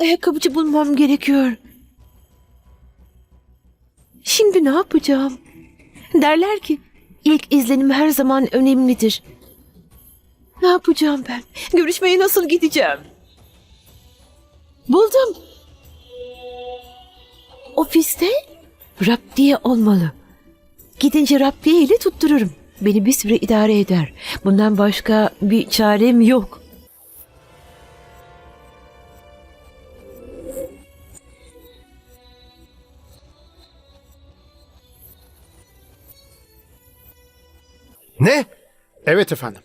Ayakkabıcı bulmam gerekiyor. Şimdi ne yapacağım? Derler ki ilk izlenim her zaman önemlidir. Ne yapacağım ben? Görüşmeye nasıl gideceğim? Buldum. Ofiste raptiye olmalı. Gidince raptiye ile tuttururum. Beni bir süre idare eder. Bundan başka bir çarem yok. Evet efendim.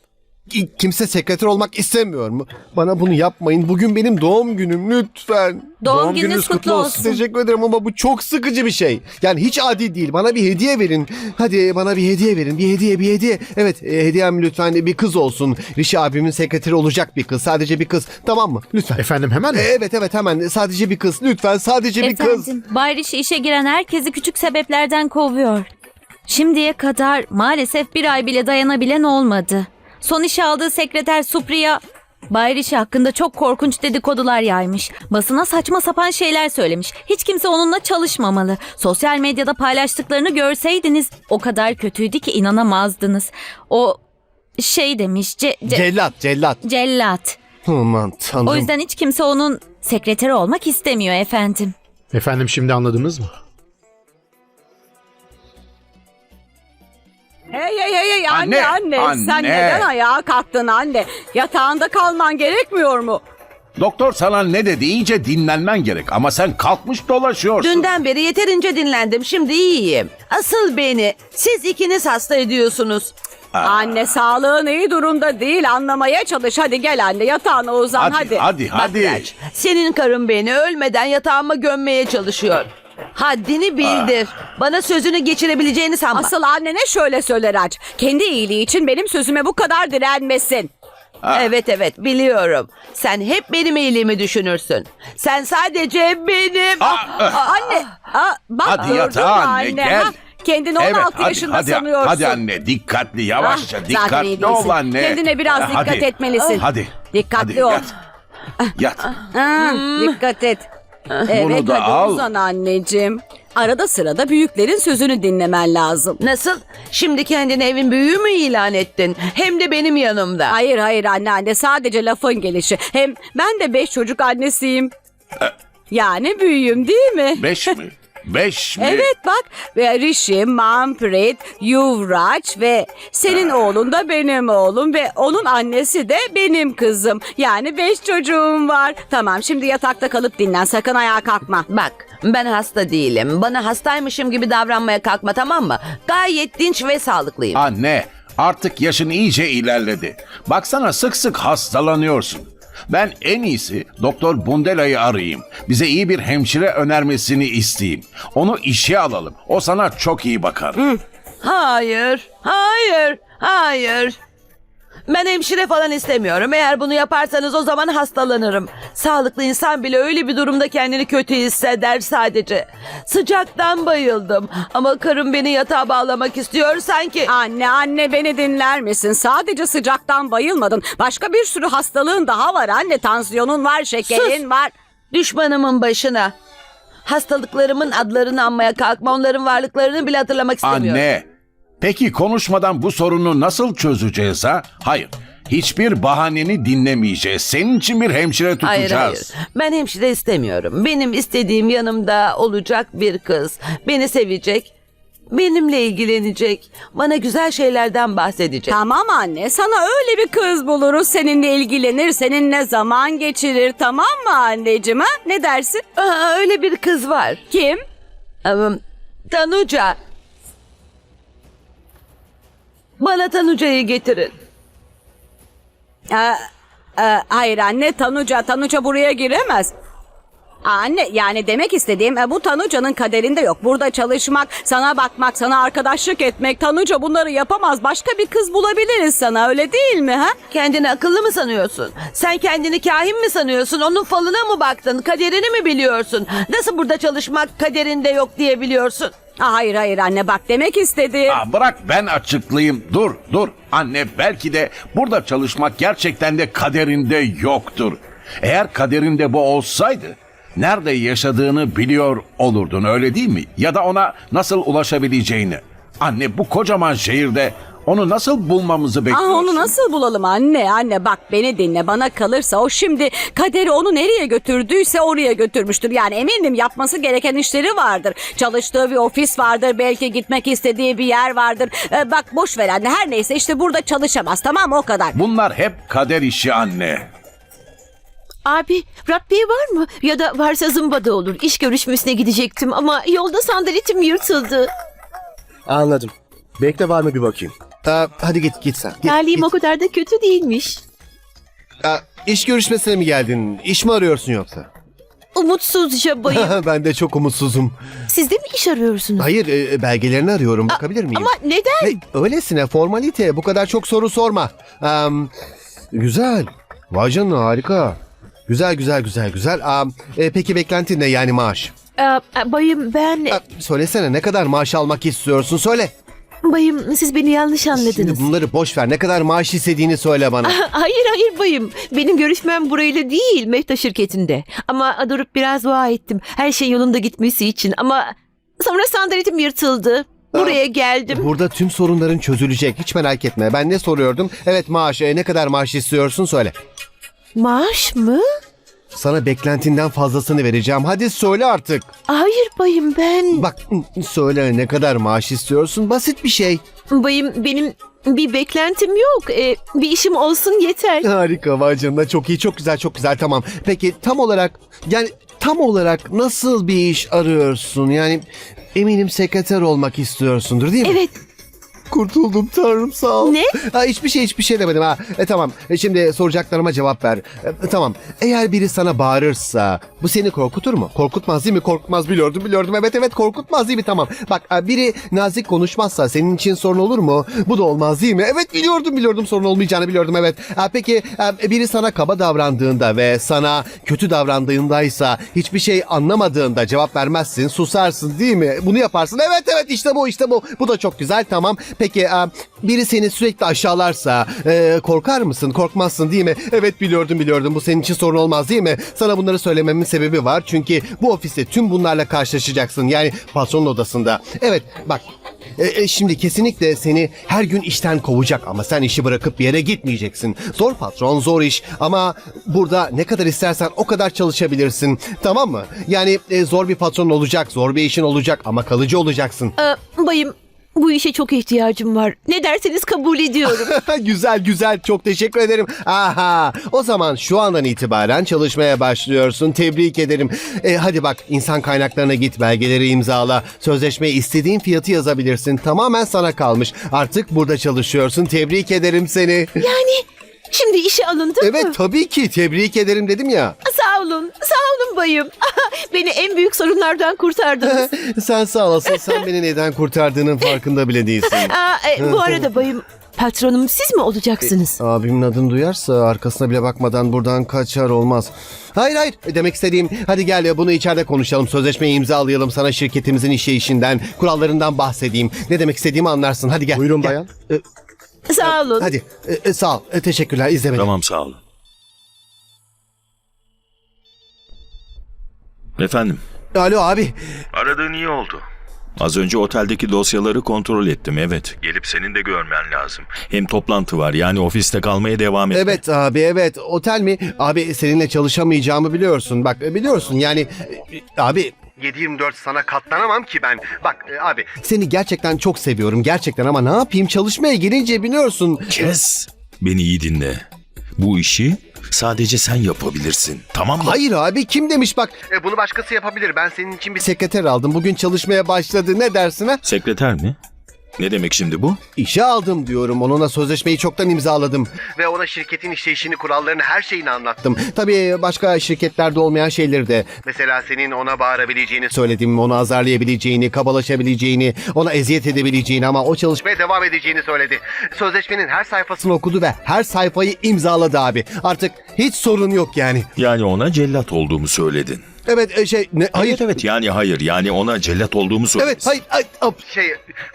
Ki- Kimse sekreter olmak istemiyor mu? Bana bunu yapmayın. Bugün benim doğum günüm lütfen. Doğum, gününüz kutlu olsun. Teşekkür ederim ama bu çok sıkıcı bir şey. Yani hiç adil değil. Bana bir hediye verin. Hadi bana bir hediye verin. Bir hediye, bir hediye. Evet, e, hediyem lütfen bir kız olsun. Rişi abimin sekreteri olacak bir kız. Sadece bir kız. Tamam mı? Lütfen. Efendim hemen E, mi? Evet evet hemen sadece bir kız. Lütfen sadece bir kız. Efendim, Bay Rishi işe giren herkesi küçük sebeplerden kovuyor. Şimdiye kadar maalesef bir ay bile dayanabilen olmadı. Son işe aldığı sekreter Supriya, Bay Rishi hakkında çok korkunç dedikodular yaymış. Basına saçma sapan şeyler söylemiş. Hiç kimse onunla çalışmamalı. Sosyal medyada paylaştıklarını görseydiniz o kadar kötüydü ki inanamazdınız. O şey demiş, ce- ce- Cellat, cellat. cellat. Aman tanrım. O yüzden hiç kimse onun sekreteri olmak istemiyor efendim. Efendim şimdi anladınız mı? Anne Anne, anne, sen neden ayağa kalktın anne? Yatağında kalman gerekmiyor mu? Doktor sana ne dedi? İyice dinlenmen gerek ama sen kalkmış dolaşıyorsun. Dünden beri yeterince dinlendim. Şimdi iyiyim. Asıl beni siz ikiniz hasta ediyorsunuz. Anne sağlığın iyi durumda değil anlamaya çalış. Hadi gel anne yatağına uzan hadi, hadi. hadi, hadi. Bak Raç, senin karın beni ölmeden yatağıma gömmeye çalışıyor. Haddini bildir. Bana sözünü geçirebileceğini sanma. Asıl annene şöyle söyler aç. Kendi iyiliği için benim sözüme bu kadar direnmesin. Evet evet biliyorum. Sen hep benim iyiliğimi düşünürsün. Sen sadece benim... Anne aa, bak Hadi gördün mü yatağa anne, gel. ha? Kendini 16 yaşında hadi, sanıyorsun. Hadi anne dikkatli yavaşça Ah, zaten iyi dikkatli değilsin. ol anne. Kendine biraz dikkat hadi. etmelisin. Hadi. Dikkatli hadi, ol. Yat. Yat. Ha, dikkat et. Evet Bunu da hadi al. uzan anneciğim. Arada sırada büyüklerin sözünü dinlemen lazım. Nasıl? Şimdi kendini evin büyüğü mü ilan ettin? Hem de benim yanımda. Hayır hayır anne anne sadece lafın gelişi. Hem ben de beş çocuk annesiyim. Yani büyüğüm değil mi? Beş mi? Beş mi? Evet bak ve Rishi, Manpreet, Yuvraj ve senin oğlun da benim oğlum ve onun annesi de benim kızım. Yani beş çocuğum var. Tamam şimdi yatakta kalıp dinlen sakın ayağa kalkma. Bak ben hasta değilim. Bana hastaymışım gibi davranmaya kalkma tamam mı? Gayet dinç ve sağlıklıyım. Anne artık yaşın iyice ilerledi. Baksana sık sık hastalanıyorsun. Ben en iyisi Doktor Bundela'yı arayayım. Bize iyi bir hemşire önermesini isteyeyim. Onu işe alalım. O sana çok iyi bakar. Hayır, hayır, hayır. Ben hemşire falan istemiyorum. Eğer bunu yaparsanız o zaman hastalanırım. Sağlıklı insan bile öyle bir durumda kendini kötü hisseder sadece. Sıcaktan bayıldım. Ama karım beni yatağa bağlamak istiyor sanki. Anne anne beni dinler misin? Sadece sıcaktan bayılmadın. Başka bir sürü hastalığın daha var anne. Tansiyonun var, şekerin Sus! var. Düşmanımın başına. Hastalıklarımın adlarını anmaya kalkma. Onların varlıklarını bile hatırlamak istemiyorum. Anne, peki konuşmadan bu sorunu nasıl çözeceğiz ha? Hayır, hiçbir bahaneni dinlemeyeceğiz. Senin için bir hemşire tutacağız. Hayır hayır. Ben hemşire istemiyorum. Benim istediğim yanımda olacak bir kız. Beni sevecek. Benimle ilgilenecek. Bana güzel şeylerden bahsedecek. Tamam anne sana öyle bir kız buluruz. Seninle ilgilenir, seninle zaman geçirir. Tamam mı anneciğim ha? Ne dersin? Aa, öyle bir kız var. Kim? Am, Tanuca. Bana Tanuca'yı getirin. Ee, e, hayır anne Tanuca, Tanuca buraya giremez. Anne yani demek istediğim e, bu Tanuca'nın kaderinde yok. Burada çalışmak, sana bakmak, sana arkadaşlık etmek. Tanuca bunları yapamaz. Başka bir kız bulabiliriz sana öyle değil mi ha? Kendini akıllı mı sanıyorsun? Sen kendini kahin mi sanıyorsun? Onun falına mı baktın? Kaderini mi biliyorsun? Nasıl burada çalışmak kaderinde yok diye biliyorsun? Hayır hayır anne bak demek istediğim. Aa, bırak ben açıklayayım. Dur, dur. Anne belki de burada çalışmak gerçekten de kaderinde yoktur. Eğer kaderinde bu olsaydı nerede yaşadığını biliyor olurdun öyle değil mi? Ya da ona nasıl ulaşabileceğini. Anne bu kocaman şehirde onu nasıl bulmamızı Ah bekliyorsun? onu nasıl bulalım anne anne bak beni dinle bana kalırsa o şimdi kaderi onu nereye götürdüyse oraya götürmüştür. Yani eminim yapması gereken işleri vardır. Çalıştığı bir ofis vardır belki gitmek istediği bir yer vardır. Ee, bak boş ver anne her neyse işte burada çalışamaz tamam mı? o kadar. Bunlar hep kader işi anne. Abi Rabbiye var mı? Ya da varsa zımbada olur. İş görüşmesine gidecektim ama yolda sandaletim yırtıldı. Anladım. Bekle var mı bir bakayım. Aa, hadi git git sen. Git, Terliğim git. o kadar da kötü değilmiş. Aa, iş görüşmesine mi geldin? İş mi arıyorsun yoksa? Umutsuzca bayım. ben de çok umutsuzum. Siz de mi iş arıyorsunuz? Hayır e, belgelerini arıyorum. Bakabilir miyim? Ama neden? Ne, öylesine formalite. Bu kadar çok soru sorma. Am, güzel. Vay canına harika. Güzel güzel güzel güzel. Am, e, peki beklentin ne yani maaş? Aa, bayım ben... Aa, söylesene ne kadar maaş almak istiyorsun söyle. Bayım siz beni yanlış anladınız. Şimdi bunları boş ver. Ne kadar maaş istediğini söyle bana. Hayır hayır bayım. Benim görüşmem burayla değil Mehta şirketinde. Ama durup biraz dua ettim. Her şey yolunda gitmesi için ama sonra sandaletim yırtıldı. Buraya geldim. Burada tüm sorunların çözülecek. Hiç merak etme. Ben ne soruyordum? Evet maaş. e, ne kadar maaş istiyorsun söyle. Maaş mı? Sana beklentinden fazlasını vereceğim. Hadi söyle artık. Hayır bayım ben... Bak söyle ne kadar maaş istiyorsun? Basit bir şey. Bayım benim bir beklentim yok. Ee, bir işim olsun yeter. Harika vay canına çok iyi çok güzel çok güzel tamam. Peki tam olarak yani tam olarak nasıl bir iş arıyorsun? Yani eminim sekreter olmak istiyorsundur değil mi? Evet Kurtuldum tanrım sağ ol. Ne? Ha, hiçbir şey hiçbir şey demedim ha. E, tamam E, şimdi soracaklarıma cevap ver. E, tamam eğer biri sana bağırırsa bu seni korkutur mu? Korkutmaz değil mi? Korkutmaz biliyordum biliyordum. Evet evet korkutmaz değil mi? Tamam. Bak e, biri nazik konuşmazsa senin için sorun olur mu? Bu da olmaz değil mi? Evet biliyordum biliyordum sorun olmayacağını biliyordum evet. E, peki e, biri sana kaba davrandığında ve sana kötü davrandığındaysa hiçbir şey anlamadığında cevap vermezsin susarsın değil mi? Bunu yaparsın. Evet evet işte bu işte bu. Bu da çok güzel tamam. Peki e, biri seni sürekli aşağılarsa e, korkar mısın? Korkmazsın değil mi? Evet biliyordum biliyordum. Bu senin için sorun olmaz değil mi? Sana bunları söylememin sebebi var. Çünkü bu ofiste tüm bunlarla karşılaşacaksın. Yani patronun odasında. Evet bak e, şimdi kesinlikle seni her gün işten kovacak ama sen işi bırakıp bir yere gitmeyeceksin. Zor patron, zor iş ama burada ne kadar istersen o kadar çalışabilirsin. Tamam mı? Yani zor bir patron olacak, zor bir işin olacak ama kalıcı olacaksın. Ee, bayım bu işe çok ihtiyacım var. Ne derseniz kabul ediyorum. güzel güzel çok teşekkür ederim. Aha o zaman şu andan itibaren çalışmaya başlıyorsun. Tebrik ederim. E, hadi bak insan kaynaklarına git belgeleri imzala. Sözleşmeye istediğin fiyatı yazabilirsin. Tamamen sana kalmış. Artık burada çalışıyorsun. Tebrik ederim seni. yani şimdi işe alındım Evet mı? tabii ki tebrik ederim dedim ya. Olun. Sağ olun bayım. Beni en büyük sorunlardan kurtardınız. Sen sağ olasın. Sen beni neden kurtardığının farkında bile değilsin. Aa, e, bu arada bayım patronum siz mi olacaksınız? Abimin adını duyarsa arkasına bile bakmadan buradan kaçar olmaz. Hayır hayır demek istediğim hadi gel ya bunu içeride konuşalım sözleşmeyi imzalayalım sana şirketimizin işleyişinden kurallarından bahsedeyim. Ne demek istediğimi anlarsın hadi gel. Buyurun Gel. bayan. E, Sağ olun. hadi E, e, sağ ol E, teşekkürler izle beni. Tamam sağ olun. Efendim, Alo abi aradığın iyi oldu. Az önce oteldeki dosyaları kontrol ettim evet. Gelip senin de görmen lazım. Hem toplantı var yani ofiste kalmaya devam et. evet abi evet otel mi? Abi seninle çalışamayacağımı biliyorsun bak e, biliyorsun yani e, abi 7-24 sana katlanamam ki ben. Bak e, abi seni gerçekten çok seviyorum gerçekten ama ne yapayım çalışmaya gelince biliyorsun. Kes. Beni iyi dinle. Bu işi sadece sen yapabilirsin. Tamam mı? Hayır abi kim demiş bak. E, bunu başkası yapabilir. Ben senin için bir sekreter aldım. Bugün çalışmaya başladı. Ne dersin ha? Sekreter mi? Ne demek şimdi bu? İşe aldım diyorum. Onunla sözleşmeyi çoktan imzaladım. Ve ona şirketin işleyişini, kurallarını, her şeyini anlattım. Tabii başka şirketlerde olmayan şeyleri de. Mesela senin ona bağırabileceğini söyledim. Onu azarlayabileceğini, kabalaşabileceğini, ona eziyet edebileceğini ama o çalışmaya devam edeceğini söyledi. Sözleşmenin her sayfasını okudu ve her sayfayı imzaladı abi. Artık hiç sorun yok yani. Yani ona cellat olduğumu söyledin. Evet e, şey ne hayır. Evet evet yani hayır yani ona cellat olduğumu söyledin. Evet hayır, hayır hop, şey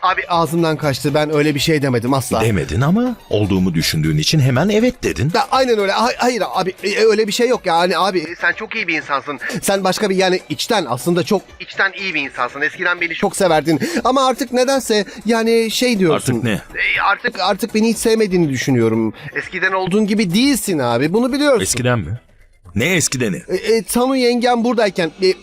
abi ağzımdan kaçtı ben öyle bir şey demedim asla. Demedin ama olduğumu düşündüğün için hemen evet dedin. Ya, aynen öyle. Hay- Hayır abi e, öyle bir şey yok yani abi. Sen çok iyi bir insansın. Sen başka bir yani içten aslında çok içten iyi bir insansın. Eskiden beni çok severdin. Ama artık nedense yani şey diyorsun. Artık ne? E, Artık artık beni hiç sevmediğini düşünüyorum. Eskiden olduğun gibi değilsin abi. Bunu biliyorsun. Eskiden mi? Ne eskideni? E, e, Tanu yengem buradayken... e,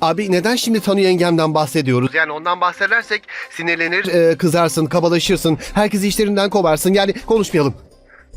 Abi neden şimdi Tanu yengemden bahsediyoruz? Yani ondan bahsedersek sinirlenir, e, kızarsın, kabalaşırsın, herkesi işlerinden kovarsın. Yani konuşmayalım.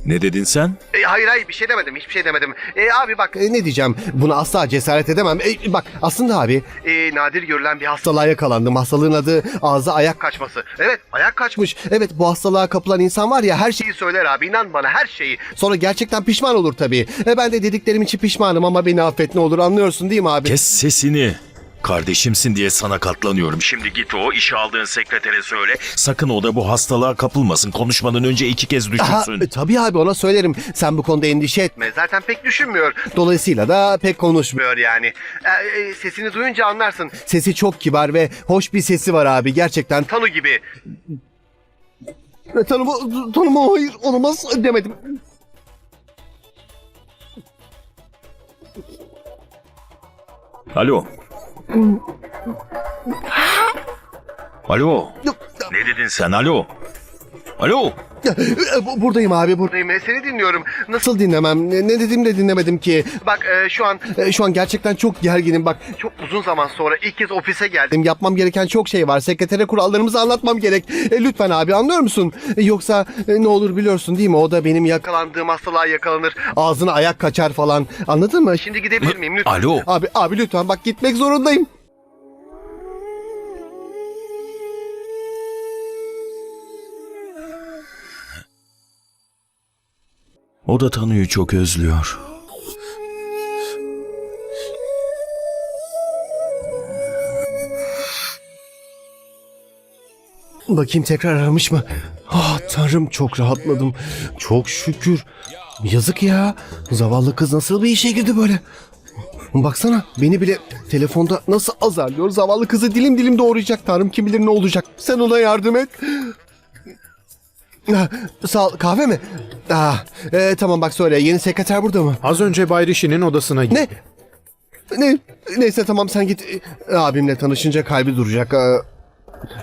Ne dedin sen? E, hayır hayır bir şey demedim hiçbir şey demedim. E, abi bak e, ne diyeceğim buna asla cesaret edemem. E, bak aslında abi e, nadir görülen bir hastalığa yakalandım. Hastalığın adı ağza ayak kaçması. Evet ayak kaçmış. Evet bu hastalığa kapılan insan var ya her şeyi söyler abi inan bana her şeyi. Sonra gerçekten pişman olur tabii. E, ben de dediklerim için pişmanım ama beni affet ne olur anlıyorsun değil mi abi? Kes sesini. Kardeşimsin diye sana katlanıyorum. Şimdi git o işe aldığın sekretere söyle. Sakın o da bu hastalığa kapılmasın. Konuşmadan önce iki kez Aha, düşünsün. e, tabii abi ona söylerim. Sen bu konuda endişe etme. Zaten pek düşünmüyor. Dolayısıyla da pek konuşmuyor yani. E, e, sesini duyunca anlarsın. Sesi çok kibar ve hoş bir sesi var abi. Gerçekten Tanu gibi. E, tanıma, tanıma hayır olamaz demedim. Alo. Alo. Ne dedin sen? Alo. Alo. E, bu- Buradayım abi buradayım. E, Seni dinliyorum. Nasıl dinlemem? Ne, ne dedim de dinlemedim ki. Bak e, şu an e, şu an gerçekten çok gerginim. Bak çok uzun zaman sonra ilk kez ofise geldim. Yapmam gereken çok şey var. Sekretere kurallarımızı anlatmam gerek. E, lütfen abi anlıyor musun? E, yoksa e, ne olur biliyorsun değil mi? O da benim yakalandığım hastalığa yakalanır. Ağzına ayak kaçar falan. Anladın mı? Şimdi gidebilir miyim lütfen? Alo. Abi abi lütfen bak gitmek zorundayım. O da Tanu'yu çok özlüyor. Bakayım tekrar aramış mı? Ah tanrım çok rahatladım. Çok şükür. Yazık ya. Zavallı kız nasıl bir işe girdi böyle? Baksana beni bile telefonda nasıl azarlıyor. Zavallı kızı dilim dilim doğrayacak. Tanrım kim bilir ne olacak. Sen ona yardım et. Ah, Sağ ol. Kahve mi? Ah, e, tamam bak söyle. Yeni sekreter burada mı? Az önce Bay Rishi'nin odasına gitti. Ne? Ne? Neyse tamam sen git. E, Abimle tanışınca kalbi duracak. Ee,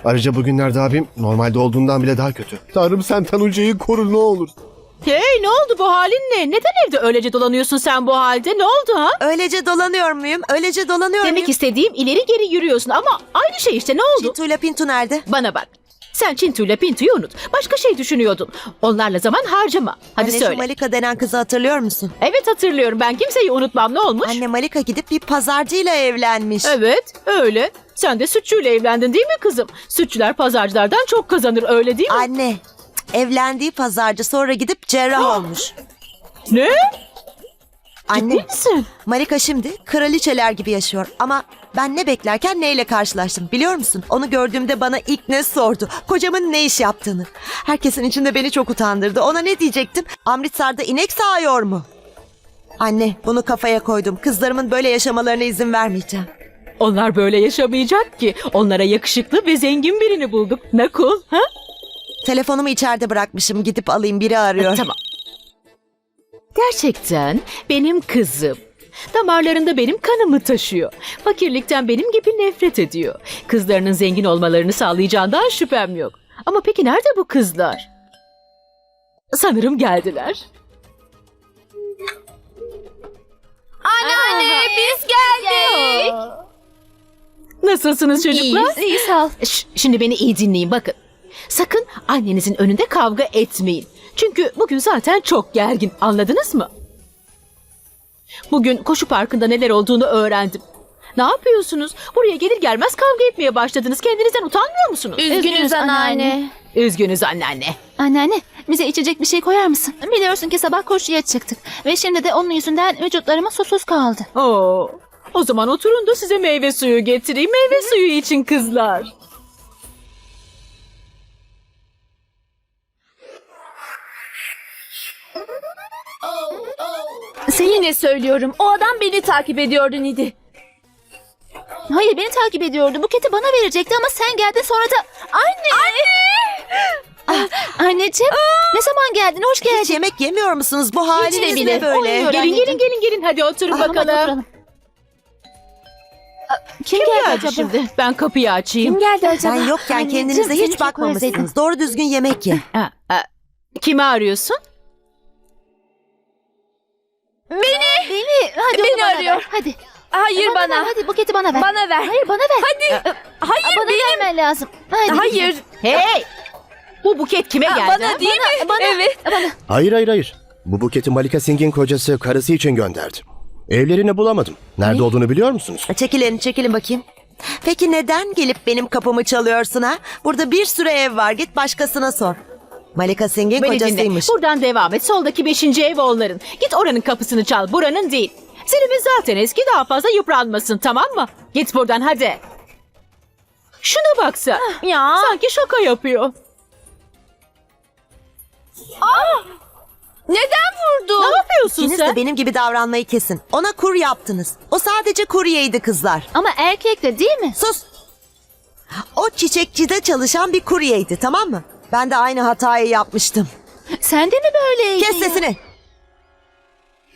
Ayrıca bugünlerde abim normalde olduğundan bile daha kötü. Tanrım sen Tanuca'yı koru ne olur. Hey ne oldu bu halin ne? Neden evde öylece dolanıyorsun sen bu halde? Ne oldu ha? Öylece dolanıyor muyum? Öylece dolanıyor Demek muyum? istediğim ileri geri yürüyorsun ama aynı şey işte ne oldu? Çintuyla Pintu nerede? Bana bak. Sen Çintu'yla Pintu'yu unut. Başka şey düşünüyordun. Onlarla zaman harcama. Hadi Anne şu söyle. Malika denen kızı hatırlıyor musun? Evet hatırlıyorum. Ben kimseyi unutmam. Ne olmuş? Anne Malika gidip bir pazarcıyla evlenmiş. Evet öyle. Sen de sütçüyle evlendin değil mi kızım? Sütçüler pazarcılardan çok kazanır öyle değil mi? Anne evlendiği pazarcı sonra gidip cerrah olmuş. Ne? Anne Misin? Malika şimdi kraliçeler gibi yaşıyor ama ben ne beklerken neyle karşılaştım biliyor musun? Onu gördüğümde bana ilk ne sordu? Kocamın ne iş yaptığını. Herkesin içinde beni çok utandırdı. Ona ne diyecektim? Amritsar'da inek sağıyor mu? Anne bunu kafaya koydum. Kızlarımın böyle yaşamalarına izin vermeyeceğim. Onlar böyle yaşamayacak ki. Onlara yakışıklı ve zengin birini bulduk. Cool, ha? Telefonumu içeride bırakmışım. Gidip alayım biri arıyor. Tamam. Gerçekten benim kızım. Damarlarında benim kanımı taşıyor. Fakirlikten benim gibi nefret ediyor. Kızlarının zengin olmalarını sağlayacağından şüphem yok. Ama peki nerede bu kızlar? Sanırım geldiler. Anne biz geldik. Nasılsınız çocuklar? İyi sağ ol. Şş, şimdi beni iyi dinleyin bakın. Sakın annenizin önünde kavga etmeyin. Çünkü bugün zaten çok gergin. Anladınız mı? Bugün koşu parkında neler olduğunu öğrendim. Ne yapıyorsunuz? Buraya gelir gelmez kavga etmeye başladınız. Kendinizden utanmıyor musunuz? Üzgünüz anneanne. Üzgünüz anneanne. Anneanne bize içecek bir şey koyar mısın? Biliyorsun ki sabah koşuya çıktık. Ve şimdi de onun yüzünden vücutlarıma susuz kaldı. Oo. O zaman oturun da size meyve suyu getireyim. Meyve suyu için kızlar. Seninle söylüyorum. O adam beni takip ediyordu Nidi. Hayır beni takip ediyordu. Buketi bana verecekti ama sen geldin sonra da... Anne! Anne! anneciğim ne zaman geldin? Hoş geldin. Hiç yemek yemiyor musunuz? Bu Hiç haliniz ne böyle? Oynuyor Gelin, anneciğim. gelin. gelin gelin hadi oturun bakalım. Kim, geldi, şimdi? Ben kapıyı açayım. Kim geldi acaba? Ben yokken kendinize hiç bakmamışsınız. Doğru düzgün yemek ye. Ha. Kimi arıyorsun? Arıyor. ver. Hadi. Hayır bana. ver, Hadi buketi bana ver. Bana ver. Hayır bana ver. Hadi. Hayır bana benim. vermen lazım. Hadi. Hayır. Hey. Bu buket kime geldi? Bana değil mi? Bana. Evet. Bana. Hayır hayır hayır. Bu buketi Malika Singh'in kocası karısı için gönderdi. Evlerini bulamadım. Nerede olduğunu biliyor musunuz? Çekilin, çekilin bakayım. Peki neden gelip benim kapımı çalıyorsun ha? Burada bir sürü ev var. Git başkasına sor. Malika Singh'in Beni dinle. kocasıymış. Buradan devam et. Soldaki beşinci ev onların. Git oranın kapısını çal. Buranın değil. Selim'in zaten eski daha fazla yıpranmasın tamam mı? Git buradan hadi. Şuna baksa. Ya. Sanki şaka yapıyor. Neden vurdu? Ne yapıyorsun İkiniz sen? de benim gibi davranmayı kesin. Ona kur yaptınız. O sadece kuryeydi kızlar. Ama erkek de değil mi? Sus. O çiçekçide çalışan bir kuryeydi tamam mı? Ben de aynı hatayı yapmıştım. Sen de mi böyleydin? Kes ya? sesini.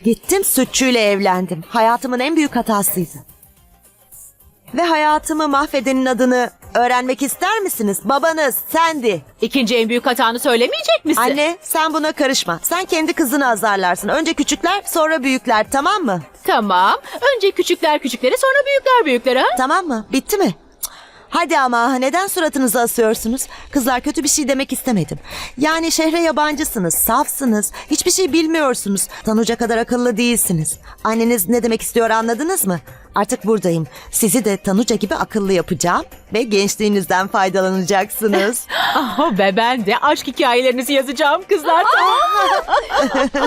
Gittim sütçüyle evlendim. Hayatımın en büyük hatasıydı. Ve hayatımı mahvedenin adını öğrenmek ister misiniz? Babanız, sendi. İkinci en büyük hatanı söylemeyecek misin? Anne sen buna karışma. Sen kendi kızını azarlarsın. Önce küçükler sonra büyükler tamam mı? Tamam. Önce küçükler küçüklere sonra büyükler büyüklere ha? Tamam mı? Bitti mi? Hadi ama neden suratınızı asıyorsunuz? Kızlar kötü bir şey demek istemedim. Yani şehre yabancısınız, safsınız, hiçbir şey bilmiyorsunuz. Tanuca kadar akıllı değilsiniz. Anneniz ne demek istiyor anladınız mı? Artık buradayım. Sizi de Tanuca gibi akıllı yapacağım ve gençliğinizden faydalanacaksınız. Ah, ve ben de aşk hikayelerinizi yazacağım kızlar.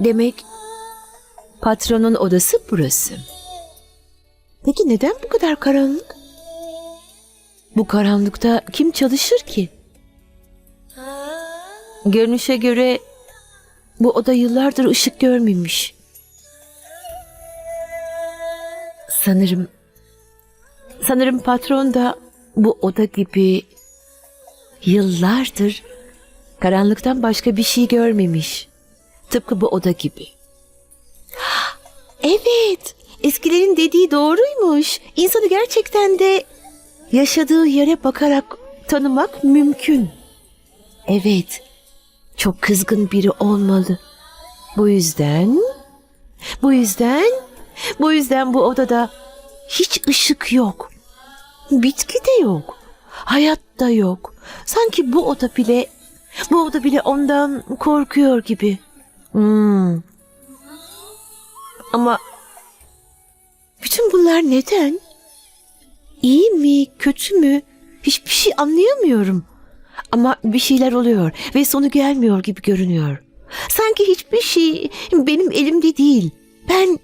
Demek patronun odası burası. Peki neden bu kadar karanlık? Bu karanlıkta kim çalışır ki? Görünüşe göre bu oda yıllardır ışık görmemiş. Sanırım sanırım patron da bu oda gibi yıllardır karanlıktan başka bir şey görmemiş. Tıpkı bu oda gibi. Evet, eskilerin dediği doğruymuş. İnsanı gerçekten de yaşadığı yere bakarak tanımak mümkün. Evet, çok kızgın biri olmalı. Bu yüzden, bu yüzden, bu yüzden bu odada hiç ışık yok. Bitki de yok. Hayat da yok. Sanki bu oda bile, bu oda bile ondan korkuyor gibi. Hmm. Ama bütün bunlar neden? İyi mi, kötü mü? Hiçbir şey anlayamıyorum. Ama bir şeyler oluyor ve sonu gelmiyor gibi görünüyor. Sanki hiçbir şey benim elimde değil. Ben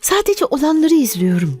sadece olanları izliyorum.